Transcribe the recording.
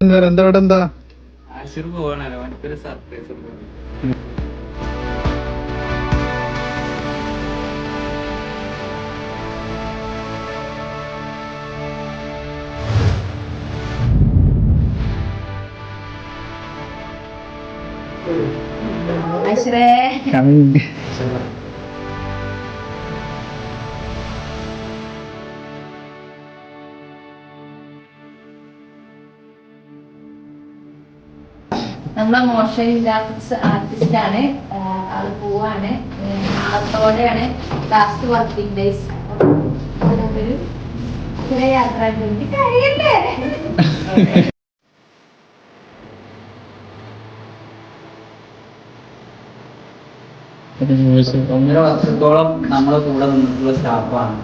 എന്താ എന്താ ഇവിടെ എന്താ? അശ്രേ നമ്മളെ മോഷൻ ഇല്ലാത്ത ആർട്ടിസ്റ്റ് ആണ്. ആൾ പോവാണ്. നാളത്തോടെയാണ് ലാസ്റ്റ് വർക്കിംഗ് ഡേയ്സ് കഴിയണ്ടേ ഒന്നര വർഷത്തോളം നമ്മളെ കൂടെ നിന്നിട്ടുള്ള സ്റ്റാഫാണ്.